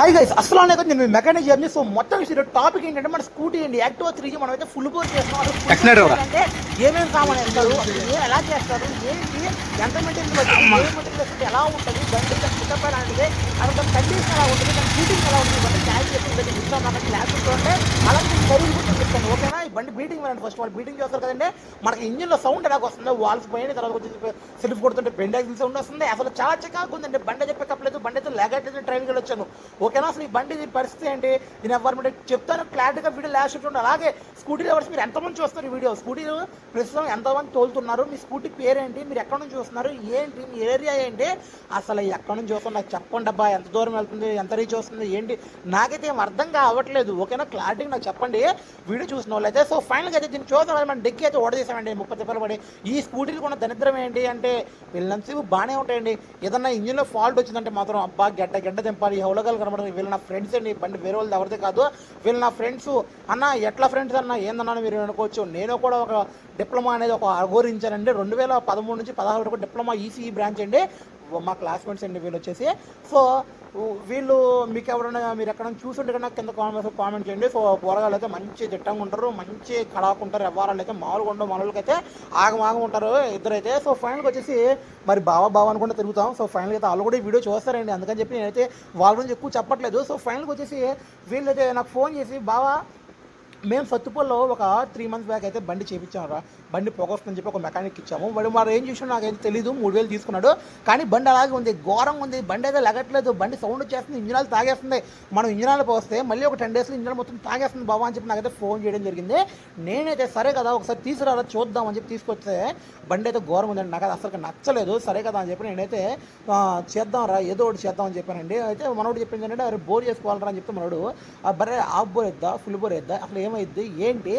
Hi guys అసలు అనేది నేను మెకానిక్ జర్నీ సో మొత్తం విషయం టాపిక్ ఏంటంటే మన స్కూటీ అండి యాక్టివా త్రీ మనం అయితే ఫుల్ బోర్ చేస్తున్నాం. అంటే ఏమేమి సామాన్ వేస్తారు? ఎలా చేస్తారు? ఏంటి? ఎంత మెటీరియల్ పడుతుంది ఏ మెటీరియల్ వస్తుంది ఎలా ఉంటుంది అది కండిషన్ ఎలా ఉంటుంది. దాని బీటింగ్ ఎలా ఉంటుంది బండి క్లాస్ చెప్తుంది ఇంట్లో మనకి క్లాస్ ఉంటే అలాగే చదువు కూడా చెప్తాను. ఓకేనా? ఈ బండి బీటింగ్ వెళ్ళండి ఫస్ట్ వాళ్ళు బీటింగ్ చేస్తారు కదండి. మనకి ఇంజిన్లో సౌండ్ ఎలా వస్తుందో వాల్స్ పైన తర్వాత వచ్చి సెల్ఫ్ కొడుతుంటే బెండ్ సౌండ్ వస్తుంది. అసలు చాలా చికాకు ఉందండి. బండి చెప్పే కప్పలేదు బండి అయితే లేగట్లేదు ట్రైన్కి వచ్చాను ఓకేనా? అసలు ఈ బండి దీని పరిస్థితి ఏంటి? దీని ఎన్వైర్మెంట్ చెప్తాను క్లారిటీగా వీడియో లాస్ట్ ఉంటుంది అలాగే స్కూటీ లవర్స్ మీరు ఎంతమంది చూస్తారు ఈ వీడియో స్కూటీ ప్రస్తుతం ఎంతమంది తోలుతున్నారు? మీ స్కూటీ పేరేంటి? మీరు ఎక్కడ నుంచి చూస్తున్నారు ఏంటి? మీ ఏరియా ఏంటి? అసలు ఎక్కడ నుంచి కోసం నాకు చెప్పండి అబ్బా ఎంత దూరం వెళ్తుంది ఎంత రీచ్ వస్తుంది ఏంటి? నాకైతే ఏం అర్థం కావట్లేదు. ఓకేనా? క్లారిటీగా నాకు చెప్పండి. వీడియో చూసిన వాళ్ళైతే సో ఫైనల్గా అయితే దీన్ని చూద్దాం మనం డెక్కి అయితే ఓడ చేసామండి ముప్పై రూపాయలు పడి. ఈ స్కూటీలు కూడా దరిద్రం ఏంటి అంటే వీళ్ళంతసేపు బాగానే ఉంటాయండి. ఏదన్నా ఇంజిన్లో ఫాల్ట్ వచ్చిందంటే మాత్రం అబ్బా గడ్డ గడ్డ తెంపాలి. హౌలగాలు కనబడదు వీళ్ళు నా ఫ్రెండ్స్ అండి. బండి వేరే వాళ్ళది ఎవరిదే కాదు. వీళ్ళు నా ఫ్రెండ్స్ అన్న ఎట్లా ఫ్రెండ్స్ అన్న? ఏందన్నా మీరు అనుకోవచ్చు. నేను కూడా ఒక డిప్లొమా అనేది ఒక అఘోరించానండి రెండు వేల పదమూడు నుంచి పదహారు వరకు డిప్లొమా ఈసీఈ బ్రాంచ్ అండి. మా క్లాస్మేట్స్ అండి వీళ్ళు వచ్చేసి. సో వీళ్ళు మీకు ఎవరైనా మీరు ఎక్కడ చూసుంటే కన్నా కింద కామెంట్స్ కామెంట్ చేయండి. సో పోరగాళ్ళు అయితే మంచి దిట్టంగా ఉంటారు మంచి కడాకుంటారు ఎవరాళ్ళు అయితే మామూలుగా ఉండవు మనోళ్ళకి అయితే ఆగమాగం ఉంటారు ఇద్దరైతే. సో ఫైనల్గా వచ్చేసి మరి బావా బావ అనుకుంటే తిరుగుతాం. సో ఫైనల్గా అయితే వాళ్ళు కూడా ఈ వీడియో చూస్తారండి. అందుకని చెప్పి నేనైతే వాళ్ళ గురించి ఎక్కువ చెప్పట్లేదు. సో ఫైనల్కి వచ్చేసి వీళ్ళైతే నాకు ఫోన్ చేసి బావా మేము సత్తుపల్లో ఒక త్రీ మంత్స్ బ్యాక్ అయితే బండి చేయించాం రా బండి పొగొస్తుందని చెప్పి ఒక మెకానిక్ ఇచ్చాము. వాడు మరి ఏం చేసాడు నాకైతే తెలియదు మూడు వేలు తీసుకున్నాడు. కానీ బండి అలాగే ఉంది ఘోరంగా ఉంది. బండి అయితే లగట్లేదు. బండి సౌండ్ వచ్చేస్తుంది ఇంజనాలు తాగేస్తుంది. మనం ఇంజనాలు పోస్తే మళ్ళీ ఒక టెన్ డేస్లో ఇంజనాలు మొత్తం తాగేస్తుంది బాబా అని చెప్పి నాకైతే ఫోన్ చేయడం జరిగింది. నేనైతే సరే కదా ఒకసారి తీసుకురారా చూద్దాం అని చెప్పి తీసుకొస్తే బండి అయితే ఘోరంగా ఉందండి. నాకు అది అసలు నచ్చలేదు. సరే కదా అని చెప్పి నేనైతే చేద్దాం రా ఏదో ఒకటి చేద్దాం అని చెప్పానండి. అయితే మనోడు చెప్పింది ఏంటంటే అరే బోర్ చేసుకోవాలరా అని చెప్తే మనోడు ఆ బరే ఆఫ్ బోర్ వేద్దా ఫుల్ బోర్ వేద్దా అసలు ఏమైద్ది ఏంటి?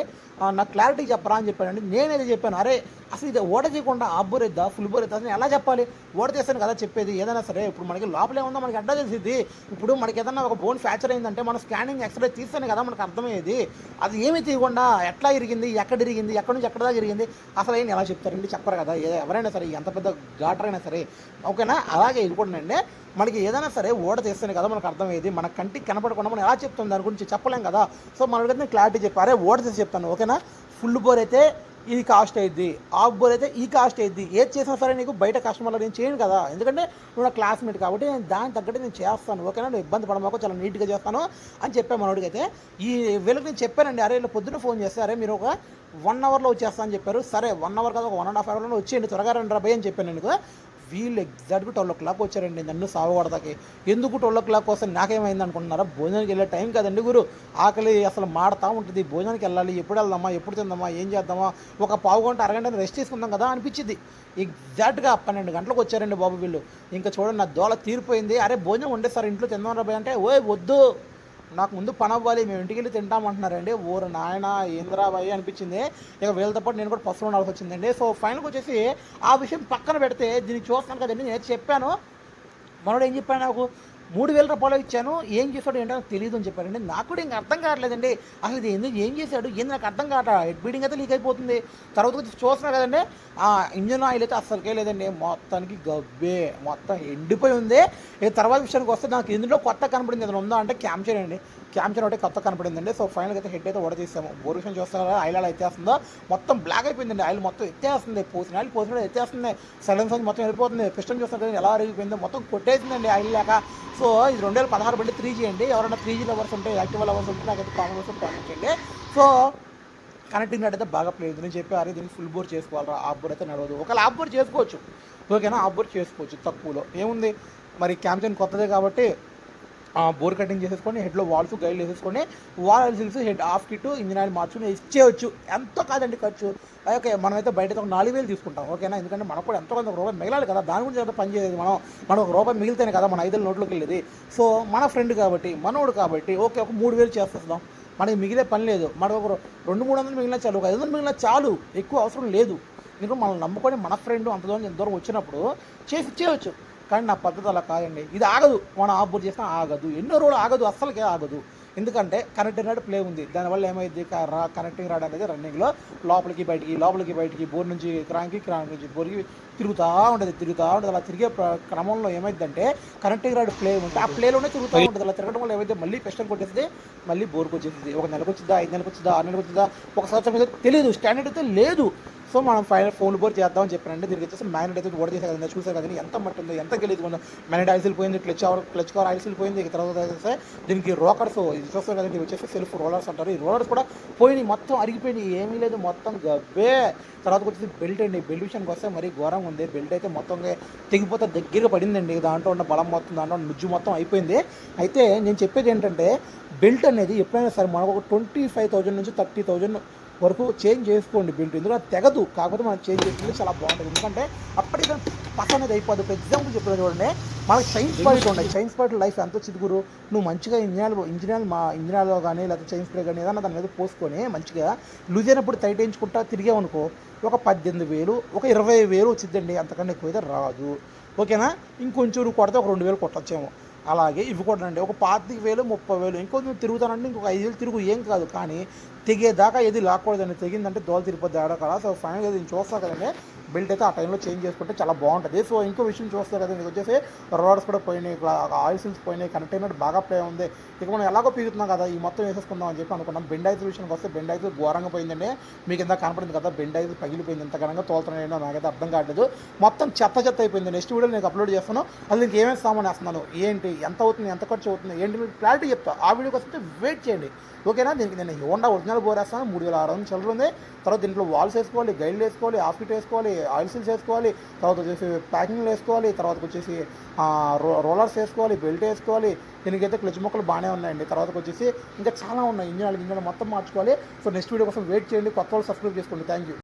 నాకు క్లారిటీ చెప్పరా అని చెప్పానండి. నేనైతే చెప్పాను అరే అసలు ఇది ఓడ చేయకుండా ఆఫ్ బోర్ ఫుల్ బోర్ అసలు అని ఎలా చెప్పాలి? ఓడ చేస్తాను కదా చెప్పేది. ఏదైనా సరే ఇప్పుడు మనకి లోపలే ఉందో? మనకి అడ్డా తెలిసింది ఇప్పుడు మనకి ఏదైనా ఒక బోన్ ఫ్రాక్చర్ అయిందంటే మనం స్కానింగ్ ఎక్స్రే తీస్తేనే కదా మనకు అర్థమయ్యేది. అది ఏమీ తీయకుండా ఎట్లా ఇరిగింది? ఎక్కడ ఇరిగింది? ఎక్కడి నుంచి ఎక్కడ దాకా ఇరిగింది? అసలు ఏం ఎలా చెప్తారండి? చెప్పరు కదా. ఎవరైనా సరే ఎంత పెద్ద ఘాటర్ అయినా సరే. ఓకేనా? అలాగే ఇది కూడా అండి మనకి ఏదైనా సరే ఓడ తీస్తేనే కదా మనకు అర్థమయ్యేది. మన కంటికి కనపడకుండా మనం ఎలా చెప్తాం? దాని గురించి చెప్పలేం కదా. సో మన క్లారిటీ చెప్పి అరే ఓడ తీసి చెప్తాను ఓకేనా? ఫుల్ బోర్ అయితే ఇది కాస్ట్ అయ్యిద్ది ఆఫ్ బోర్ అయితే ఈ కాస్ట్ అయ్యిద్ది. ఏది చేసినా సరే నీకు బయట కస్టమర్లో నేను చేయను కదా. ఎందుకంటే నువ్వు నా క్లాస్మేట్ కాబట్టి నేను దానికి తగ్గట్టు నేను చేస్తాను ఓకేనా? నువ్వు ఇబ్బంది పడమాకు చాలా నీట్గా చేస్తాను అని చెప్పాను మనోడికి అయితే ఈ వీళ్ళకి నేను చెప్పానండి. అరే వీళ్ళు పొద్దున్న ఫోన్ చేస్తే అరే మీరు ఒక వన్ అవర్లో వచ్చేస్తా అని చెప్పారు. సరే వన్ అవర్ కదా ఒక వన్ అండ్ హాఫ్ అవర్లో వచ్చేయండి త్వరగా రండి రాబాయ్ అని చెప్పాను నేను వీళ్ళు ఎగ్జాక్ట్గా ట్వెల్వ్ ఓ క్లాక్ వచ్చారండి. నన్ను సావగొడతాకి. ఎందుకు ట్వెల్వ్ ఓ క్లాక్ కోసం నాకేమైంది అనుకుంటున్నారా? భోజనానికి వెళ్ళే టైం కదండి గురు. ఆకలి అసలు మాడతా ఉంటుంది. భోజనానికి వెళ్ళాలి. ఎప్పుడు వెళ్దామా? ఎప్పుడు తిందామా? ఏం చేద్దామా? ఒక పావు గంట అరగంట రెస్ట్ తీసుకుందాం కదా అనిపించింది. ఎగ్జాక్ట్గా పన్నెండు గంటలకు వచ్చారండి బాబు వీళ్ళు. ఇంకా చూడండి నా దోల తీరిపోయింది. అరే భోజనం ఉండే ఇంట్లో తిందాం రాబాయ్ అంటే ఓయ్ వద్దు. నాకు ముందు పని అవ్వాలి మేము ఇంటికి వెళ్ళి తింటామంటున్నారండి. ఊరు నాయన ఏంద్రాబాయి అనిపించింది. ఇక వీళ్ళతో పాటు నేను కూడా పసుపు ఉండాల్సి వచ్చిందండి సో ఫైనల్కి వచ్చేసి ఆ విషయం పక్కన పెడితే దీనికి చూస్తాను కదండి నేను చెప్పాను. మనోడు ఏం చెప్పాను నాకు? మూడు వేల రూపాయలు ఇచ్చాను ఏం చేశాడు ఏంటో నాకు తెలియదు అని చెప్పారండి నాకు కూడా ఇంకా అర్థం కావట్లేదండి. అసలు ఇది ఎందుకు ఏం చేశాడు ఏంది నాకు అర్థం కావట హెడ్ బీడింగ్ అయితే లీక్ అయిపోతుంది. తర్వాత చూస్తున్నా కదండి ఆ ఇంజన్ ఆయిల్ అయితే అస్సలకే లేదండి. మొత్తానికి గబ్బే మొత్తం ఎండిపోయి ఉంది. తర్వాత విషయానికి వస్తే నాకు ఇందులో కొత్త కనబడింది ఏదైనా ఉందా అంటే క్యాప్చర్ అండి క్యాప్చర్ ఒకటి కొత్త కనపడిందండి. సో ఫైనల్గా అయితే హెడ్ అయితే ఓడ తీసాము బోర్ విషయం చూస్తారా? ఆయిల్ అలా ఎత్తేస్తుందో? మొత్తం బ్లాక్ అయిపోయిందండి. ఆయిల్ మొత్తం ఎత్తేస్తుంది. పోసిన ఆయిల్ పోసిన ఎత్తేస్తుంది. సడన్ అని మొత్తం వెళ్ళిపోతుంది. పిస్టన్ చూస్తారు ఎలా అరిగిపోయిందో మొత్తం కొట్టేసిందండి ఆయిల్ లేక. సో ఇది రెండు వేల పదహారు బండి త్రీ జీ అండి. ఎవరైనా త్రీ జీ లవర్స్ ఉంటే యాక్టివ్ లవర్స్ ఉంటే నాకైతే కామన్ కోసం కామెంట్ చేయండి. సో కనెక్టింగ్ అయితే బాగా ప్లేదు నేను చెప్పారు దీన్ని ఫుల్ బోర్ చేసుకోవాలరా? ఆ బోర్ అయితే నడవదు. ఒకవేళ ఆ బోర్ చేసుకోవచ్చు. ఓకేనా? ఆ బోర్ చేసుకోవచ్చు తక్కువలో. ఏముంది? మరి క్యాంపెయిన్ కొత్తదే కాబట్టి బోర్ కటింగ్ చేసేసుకొని హెడ్లో వాల్స్ గైడ్లు వేసేసుకొని valve seals head of kit engine oil మార్చుకుని ఇచ్చేయచ్చు. ఎంతో కాదండి ఖర్చు? ఓకే మనమైతే బయట ఒక నాలుగు వేలు తీసుకుంటాం ఓకేనా? ఎందుకంటే మనకు కూడా ఎంతో కొంత ఒక రూపాయి మిగలాలి కదా దాని గురించి ఎంత పని చేయలేదు మనం. మనం ఒక రూపాయి మిగిలితేనే కదా మన ఐదు నోట్లోకి వెళ్ళేది. సో మన ఫ్రెండ్ కాబట్టి మనోడు కాబట్టి ఓకే ఒక మూడు వేలు చేసేస్తాం. మనకి మిగిలే పని లేదు. మనకు ఒక రెండు మూడు వందలు మిగిలిన చాలు ఒక ఐదు వందలు మిగిలిన చాలు ఎక్కువ అవసరం లేదు. ఎందుకంటే మనం నమ్ముకొని మన ఫ్రెండ్ అంత దూరం ఎంత దూరం వచ్చినప్పుడు చేసి చేయవచ్చు కానీ నా పద్ధతి అలా కాదండి. ఇది ఆగదు. మనం ఆఫ్ చేసినా ఆగదు. ఎన్నో రోజులు ఆగదు. అస్సలకే ఆగదు. ఎందుకంటే కనెక్టింగ్ రాడ్ ప్లే ఉంది. దానివల్ల ఏమైంది? కనెక్టింగ్ రాడ్ అనేది రన్నింగ్లో లోపలికి బయటికి లోపలికి బయటికి బోర్డు నుంచి క్రాంకి క్రాంక్ నుంచి బోర్డుకి తిరుగుతూ ఉంటుంది తిరుగుతూ ఉంటుంది. అలా తిరిగే క్రమంలో ఏమైందంటే కనెక్టింగ్ రాడ్ ప్లే ఉంటే ఆ ప్లేలోనే తిరుగుతూ ఉంటుంది. అలా తిరగడం వల్ల ఏమైతే మళ్ళీ పెస్టం కొట్టేస్తుంది. మళ్ళీ బోర్కి వచ్చేస్తుంది. ఒక నెలకు వచ్చిందా ఐదు నెలలకు వచ్చిందా ఆరు నెలలకు వచ్చిందా ఒక సంవత్సరం మీద తెలియదు స్టాండర్డ్ అయితే లేదు. సో మనం ఫైనల్ ఫోన్ బోర్ చేద్దామని చెప్పానండి. దీనికి వచ్చేసి మ్యాగ్నెట్ అయితే ఓడ చేసే కదా చూసే కదా ఎంత మట్టి ఉందో ఎంత గెలిది ఉందో. మ్యాగ్నెట్ ఆయిల్స్ పోయింది క్లచ్ అవర్ క్లచ్ కవర్ ఆయిల్స్ పోయింది. తర్వాత వచ్చేసి దీనికి రోకర్స్ ఇది చూస్తారు కదండి. వచ్చేసి సెల్ఫ్ రోలర్స్ అంటారు. ఈ రోలర్స్ కూడా పోయినాయి మొత్తం అరిగిపోయినాయి. ఏమీ లేదు మొత్తం గబ్బే. తర్వాత వచ్చేసి బెల్ట్ అండి. బెల్ట్ విషయానికి వస్తే మరీ ఘోరంగా ఉంది. బెల్ట్ అయితే మొత్తం తెగిపోతే దగ్గరగా పడిందండి. దాంట్లో ఉన్న బలం మొత్తం దాంట్లో నుజ్జు మొత్తం అయిపోయింది. అయితే నేను చెప్పేది ఏంటంటే బెల్ట్ అనేది ఎప్పుడైనా సరే మనకు ఒక ట్వంటీ ఫైవ్ థౌజండ్ నుంచి థర్టీ థౌజండ్ వరకు చేంజ్ చేసుకోండి బెల్ట్ అది తెగదు కాకపోతే మనం చేంజ్ చేసుకుంటే చాలా బాగుంటుంది. ఎందుకంటే అప్పటికే పక్క అనేది అయిపోద్ది. ఇప్పుడు ఎగ్జాంపుల్ చెప్పిన చూడండి. మనకి చైన్ స్పాట్ ఉన్నాయి. చైన్ స్పాట్ లైఫ్ ఎంత చిదుగురు? నువ్వు మంచిగా ఇంజనీర్ ఇంజనీర్ మా ఇంజనీర్లో కానీ లేకపోతే చైన్ స్ప్రే కానీ ఏదైనా దాని మీద పోసుకొని మంచిగా లూజ్ అయినప్పుడు టైట్ వేయించుకుంటా తిరిగామనుకో ఒక పద్దెనిమిది వేలు ఒక ఇరవై వేలు వచ్చిందండి అంతకన్నా ఎక్కువ అయితే రాదు. ఓకేనా? ఇంకొంచెం నువ్వు కొడితే ఒక రెండు వేలు కొట్టచ్చేమో. అలాగే ఇవి కూడా అండి. ఒక పాతిక వేలు ముప్పై వేలు ఇంకొంచెం తిరుగుతానంటే ఇంకొక ఐదు వేలు తిరుగు ఏం కాదు. కానీ తెగేదాకా ఏది లాక్కూడదండి. తెగిందంటే దోల తిరిగిపోద్ది ఆడ కదా సో ఫైనల్గా నేను చూస్తా కదండి. బెల్ట్ అయితే ఆ టైంలో చేంజ్ చేసుకుంటే చాలా బాగుంటుంది. సో ఇంకో విషయం చూస్తే కదా మీకు వచ్చేసి రోడ్స్ కూడా పోయినాయి ఆయిల్ సిల్స్ పోయినాయి కంటైనర్ బాగా ప్లే ఉంది. ఇక మనం ఎలాగో పీగుతున్నాం కదా ఈ మొత్తం వేసేసుకుందాం అని చెప్పి అనుకున్నాం. బెండ్ అయితే విషయానికి వస్తే బెండ్ అయితే ఘోరంగా పోయిందండి. మీకు ఇంత కనపడింది కదా బెండ్ అయితే పగిలిపోయింది ఎంత ఘనంగా తోలుతున్నాయో నాకైతే అర్థం కావట్లేదు. మొత్తం చెత్త చెత్త అయిపోయింది నెక్స్ట్ వీడియో నేను అప్లోడ్ చేస్తాను. అది నీకు ఏమేమి సామాన్ వేస్తున్నాను ఏంటి ఎంత అవుతుంది ఎంత ఖర్చు అవుతుంది ఏంటి మీకు క్లారిటీ చెప్తా. ఆ వీడియోకి వస్తే వెయిట్ చేయండి. ఓకేనా? దీనికి నేను హోండా ఒరిజినల్ బోర్ వేస్తాను. మూడు వేల ఆరు వందలు చిల్లర ఉంది. తర్వాత దీంట్లో వాల్స్ వేసుకోవాలి గైడ్లు వేసుకోవాలి హాఫ్ వేసుకోవాలి ఆయిల్ సీల్స్ వేసుకోవాలి తర్వాత వచ్చేసి ప్యాకింగ్లు వేసుకోవాలి తర్వాత వచ్చేసి రో రోలర్స్ వేసుకోవాలి బెల్ట్ వేసుకోవాలి. దీనికైతే క్లచ్ మొక్కలు బాగానే ఉన్నాయండి. తర్వాత వచ్చేసి ఇంకా చాలా ఉన్నాయి. ఇంజనాలు ఇంజనాలు మొత్తం మార్చుకోవాలి. సో నెక్స్ట్ వీడియో కోసం వెయిట్ చేయండి. కొత్త వాళ్ళు సబ్స్క్రైబ్ చేసుకోండి. Thank you.